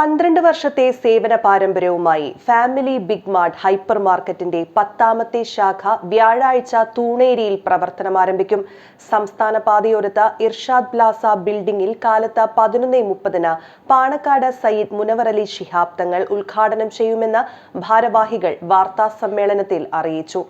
പന്ത്രണ്ട് വർഷത്തെ സേവന പാരമ്പര്യവുമായി ഫാമിലി ബിഗ് മാർട്ട് ഹൈപ്പർ മാർക്കറ്റിന്റെ പത്താമത്തെ ശാഖ വ്യാഴാഴ്ച തൂണേരിയിൽ പ്രവർത്തനം ആരംഭിക്കും. സംസ്ഥാന പാതയോരത്ത് ഇർഷാദ് പ്ലാസ ബിൽഡിംഗിൽ കാലത്ത് പതിനൊന്ന് മുപ്പതിന് പാണക്കാട് സയ്യിദ് മുനവർ അലി ശിഹാബ് തങ്ങൾ ഉദ്ഘാടനം ചെയ്യുമെന്ന് ഭാരവാഹികൾ വാർത്താ സമ്മേളനത്തിൽ അറിയിച്ചു.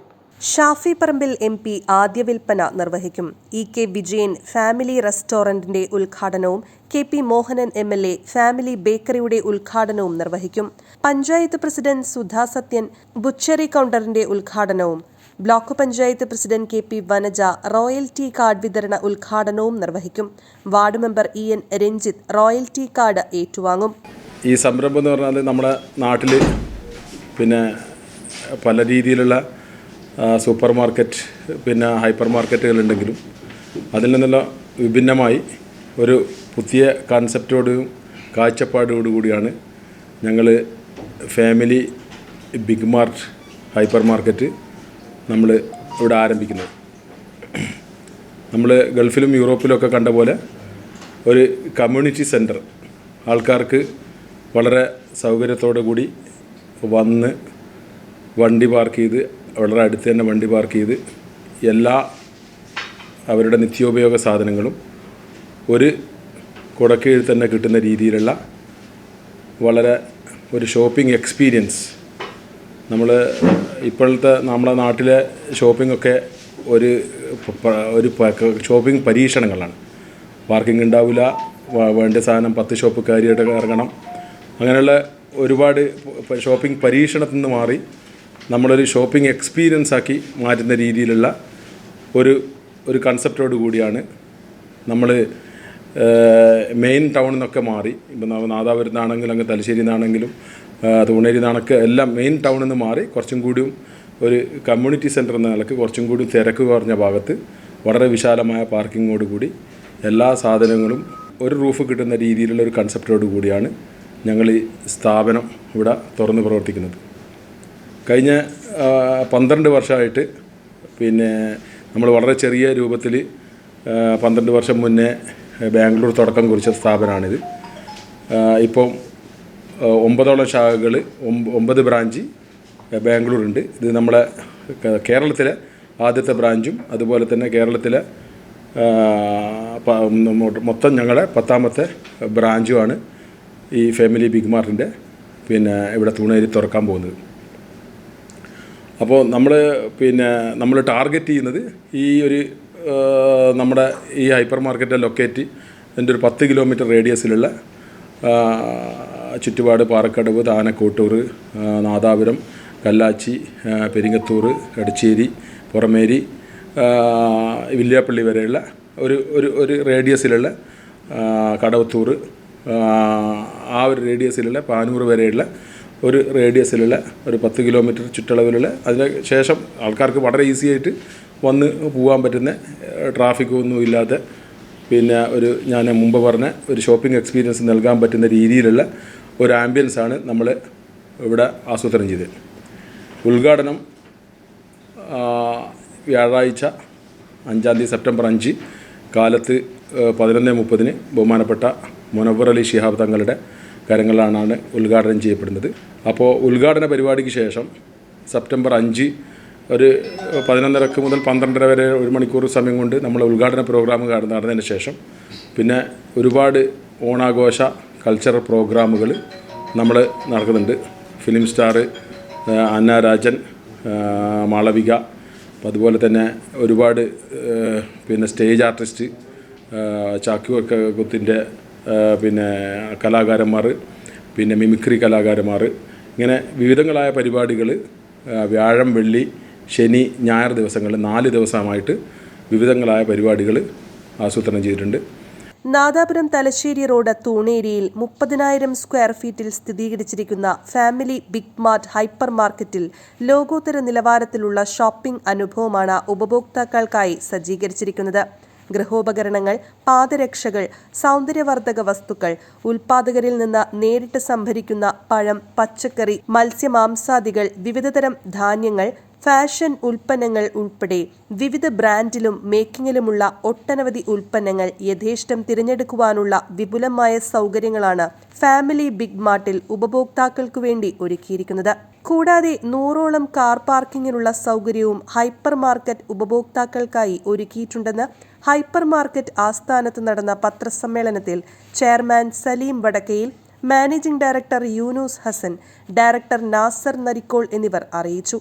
ഷാഫി പറമ്പിൽ എം പി ആദ്യ വിൽപ്പന നിർവഹിക്കും. ഇ കെ വിജയൻ ഫാമിലി റെസ്റ്റോറന്റിന്റെ ഉദ്ഘാടനവും K P Mohanan M L A family ബേക്കറിയുടെ ഉദ്ഘാടനവും നിർവഹിക്കും. പഞ്ചായത്ത് പ്രസിഡന്റ് സുധാ സത്യൻ ബുച്ചറി കൗണ്ടറിന്റെ ഉദ്ഘാടനവും block panchayat president K P Vanaja royalty card വിതരണ ഉദ്ഘാടനവും നിർവഹിക്കും. Ward member E N Ranjith royalty card ഏറ്റുവാങ്ങും. ഈ സംരംഭം എന്ന് പറഞ്ഞാൽ നമ്മുടെ നാട്ടിൽ പിന്നെ പല രീതിയിലുള്ള സൂപ്പർ മാർക്കറ്റ് പിന്നെ ഹൈപ്പർ മാർക്കറ്റുകളുണ്ടെങ്കിലും അതിൽ നിന്നുള്ള വിഭിന്നമായി ഒരു പുതിയ കൺസെപ്റ്റോടും കാഴ്ചപ്പാടോടു കൂടിയാണ് ഞങ്ങൾ family big mart hyper market നമ്മൾ ഇവിടെ ആരംഭിക്കുന്നത്. നമ്മൾ ഗൾഫിലും യൂറോപ്പിലും ഒക്കെ കണ്ട പോലെ ഒരു കമ്മ്യൂണിറ്റി സെന്റർ ആൾക്കാർക്ക് വളരെ സൗകര്യത്തോടു കൂടി വന്ന് വണ്ടി പാർക്ക് ചെയ്ത് വളരെ അടുത്ത് തന്നെ വണ്ടി പാർക്ക് ചെയ്ത് എല്ലാ അവരുടെ നിത്യോപയോഗ സാധനങ്ങളും ഒരു കുടക്കീഴിൽ തന്നെ കിട്ടുന്ന രീതിയിലുള്ള വളരെ ഒരു ഷോപ്പിംഗ് എക്സ്പീരിയൻസ്. നമ്മൾ ഇപ്പോഴത്തെ നമ്മുടെ നാട്ടിലെ ഷോപ്പിംഗ് ഒക്കെ ഒരു ഒരു ഷോപ്പിംഗ് പരീക്ഷണങ്ങളാണ്. പാർക്കിംഗ് ഉണ്ടാവില്ല വേണ്ട സാധനം പത്ത് ഷോപ്പ് കയറിയിട്ട് ഇറങ്ങണം അങ്ങനെയുള്ള ഒരുപാട് ഷോപ്പിംഗ് പരീക്ഷണത്തിൽ നിന്ന് മാറി നമ്മളൊരു ഷോപ്പിംഗ് എക്സ്പീരിയൻസ് ആക്കി മാറ്റുന്ന രീതിയിലുള്ള ഒരു ഒരു കൺസെപ്റ്റോട് കൂടിയാണ് നമ്മൾ മെയിൻ ടൗണിൽ നിന്നൊക്കെ മാറി. ഇപ്പം നാദാപുരത്ത് നിന്നാണെങ്കിലും അങ്ങ് തലശ്ശേരി നിന്നാണെങ്കിലും തൂണേരി നിന്നാണൊക്കെ എല്ലാം മെയിൻ ടൗണിൽ നിന്ന് മാറി. കുറച്ചും കൂടിയും ഒരു കമ്മ്യൂണിറ്റി സെന്റർ എന്ന നിലയ്ക്ക് കുറച്ചും കൂടി തിരക്ക് കുറഞ്ഞ ഭാഗത്ത് വളരെ വിശാലമായ പാർക്കിങ്ങോട് കൂടി എല്ലാ സാധനങ്ങളും ഒരു റൂഫ് കിട്ടുന്ന രീതിയിലുള്ള ഒരു കൺസെപ്റ്റോട് കൂടിയാണ് ഞങ്ങൾ ഈ സ്ഥാപനം ഇവിടെ തുറന്ന് പ്രവർത്തിക്കുന്നത്. കഴിഞ്ഞ പന്ത്രണ്ട് വർഷമായിട്ട് പിന്നെ നമ്മൾ വളരെ ചെറിയ രൂപത്തിൽ പന്ത്രണ്ട് വർഷം മുന്നേ ബാംഗ്ലൂർ തുടക്കം കുറിച്ച സ്ഥാപനമാണിത്. ഇപ്പോൾ ഒമ്പതോളം ശാഖകൾ ഒമ്പത് ബ്രാഞ്ച് ബാംഗ്ലൂർ ഉണ്ട് ഇത് നമ്മളെ കേരളത്തിലെ ആദ്യത്തെ ബ്രാഞ്ചും അതുപോലെ തന്നെ കേരളത്തിലെ മൊത്തം ഞങ്ങളെ പത്താമത്തെ ബ്രാഞ്ചുമാണ് ഈ ഫാമിലി ബിഗ് മാർട്ടിന്റെ പിന്നെ ഇവിടെ തൂണേരി തുറക്കാൻ പോകുന്നത്. അപ്പോൾ നമ്മൾ പിന്നെ നമ്മൾ ടാർഗറ്റ് ചെയ്യുന്നത് ഈ ഒരു നമ്മുടെ ഈ ഹൈപ്പർ മാർക്കറ്റ് ലൊക്കേറ്റ് എന്റെ ഒരു പത്ത് കിലോമീറ്റർ റേഡിയസിലുള്ള ചുറ്റുപാട് പാറക്കടവ് താനക്കോട്ടൂർ നാദാപുരം കല്ലാച്ചി പെരിങ്ങത്തൂർ എടച്ചേരി പുറമേരി വില്യാപ്പള്ളി വരെയുള്ള ഒരു ഒരു ഒരു റേഡിയസിലുള്ള കടവത്തൂർ ആ ഒരു റേഡിയസിലുള്ള പാനൂർ വരെയുള്ള ഒരു റേഡിയസിലുള്ള ഒരു പത്ത് കിലോമീറ്റർ ചുറ്റളവിലുള്ള അതിന് ശേഷം ആൾക്കാർക്ക് വളരെ ഈസി ആയിട്ട് വന്ന് പോകാൻ പറ്റുന്ന ട്രാഫിക് ഒന്നും ഇല്ലാത്ത പിന്നെ ഒരു ഞാൻ മുമ്പ് പറഞ്ഞ ഒരു ഷോപ്പിംഗ് എക്സ്പീരിയൻസ് നൽകാൻ പറ്റുന്ന രീതിയിലുള്ള ഒരു ആംബിയൻസ് ആണ് നമ്മൾ ഇവിടെ ആസൂത്രണം ചെയ്തത്. ഉദ്ഘാടനം വ്യാഴാഴ്ച അഞ്ചാം തീയതി സെപ്റ്റംബർ അഞ്ച് കാലത്ത് പതിനൊന്ന് മുപ്പതിന് ബഹുമാനപ്പെട്ട മുനവർ അലി ഷിഹാബ് തങ്ങളുടെ കരങ്ങളിലാണ് ഉദ്ഘാടനം ചെയ്യപ്പെടുന്നത്. അപ്പോൾ ഉദ്ഘാടന പരിപാടിക്ക് ശേഷം സെപ്റ്റംബർ അഞ്ച് ഒരു പതിനൊന്നരക്ക് മുതൽ പന്ത്രണ്ടര വരെ ഒരു മണിക്കൂർ സമയം കൊണ്ട് നമ്മൾ ഉദ്ഘാടന പ്രോഗ്രാം നടന്നതിന് ശേഷം പിന്നെ ഒരുപാട് ഓണാഘോഷ കൾച്ചറൽ പ്രോഗ്രാമുകൾ നമ്മൾ നടക്കുന്നുണ്ട്. ഫിലിം സ്റ്റാർ അന്ന രാജൻ മാളവിക അതുപോലെ തന്നെ ഒരുപാട് പിന്നെ സ്റ്റേജ് ആർട്ടിസ്റ്റ് ചാക്കു പിന്നെ കലാകാരന്മാർ പിന്നെ മിമിക്രി കലാകാരന്മാർ ഇങ്ങനെ വിവിധങ്ങളായ പരിപാടികൾ വ്യാഴം വെള്ളി ശനി ഞായർ ദിവസങ്ങളിൽ നാല് ദിവസമായിട്ട് വിവിധങ്ങളായ പരിപാടികൾ ആസൂത്രണം ചെയ്തിട്ടുണ്ട്. നാദാപുരം തലശ്ശേരി റോഡ് തൂണേരിയിൽ മുപ്പതിനായിരം സ്ക്വയർ ഫീറ്റിൽ സ്ഥിരീകരിച്ചിരിക്കുന്ന ഫാമിലി ബിഗ് മാർട്ട് ഹൈപ്പർ മാർക്കറ്റിൽ ലോകോത്തര നിലവാരത്തിലുള്ള ഷോപ്പിംഗ് അനുഭവമാണ് ഉപഭോക്താക്കൾക്കായി സജ്ജീകരിച്ചിരിക്കുന്നത്. ഗൃഹോപകരണങ്ങൾ പാദരക്ഷകൾ സൗന്ദര്യവർദ്ധക വസ്തുക്കൾ ഉൽപാദകരിൽ നിന്ന് നേരിട്ട് സംഭരിക്കുന്ന പഴം പച്ചക്കറി മത്സ്യമാംസാദികൾ വിവിധതരം ധാന്യങ്ങൾ ഫാഷൻ ഉൽപ്പന്നങ്ങൾ ഉൾപ്പെടെ വിവിധ ബ്രാൻഡിലും മേക്കിങ്ങിലുമുള്ള ഒട്ടനവധി ഉൽപ്പന്നങ്ങൾ യഥേഷ്ടം തിരഞ്ഞെടുക്കുവാനുള്ള വിപുലമായ സൗകര്യങ്ങളാണ് ഫാമിലി ബിഗ് മാർട്ടിൽ ഉപഭോക്താക്കൾക്ക് വേണ്ടി ഒരുക്കിയിരിക്കുന്നത്. കൂടാതെ നൂറോളം കാർ പാർക്കിങ്ങിനുള്ള സൗകര്യവും ഹൈപ്പർ മാർക്കറ്റ് ഉപഭോക്താക്കൾക്കായി ഒരുക്കിയിട്ടുണ്ടെന്ന് ഹൈപ്പർ മാർക്കറ്റ് ആസ്ഥാനത്ത് നടന്ന പത്രസമ്മേളനത്തിൽ chairman Salim Vadakkayil managing director Yunus Hasan director Nasar Narikkol എന്നിവർ അറിയിച്ചു.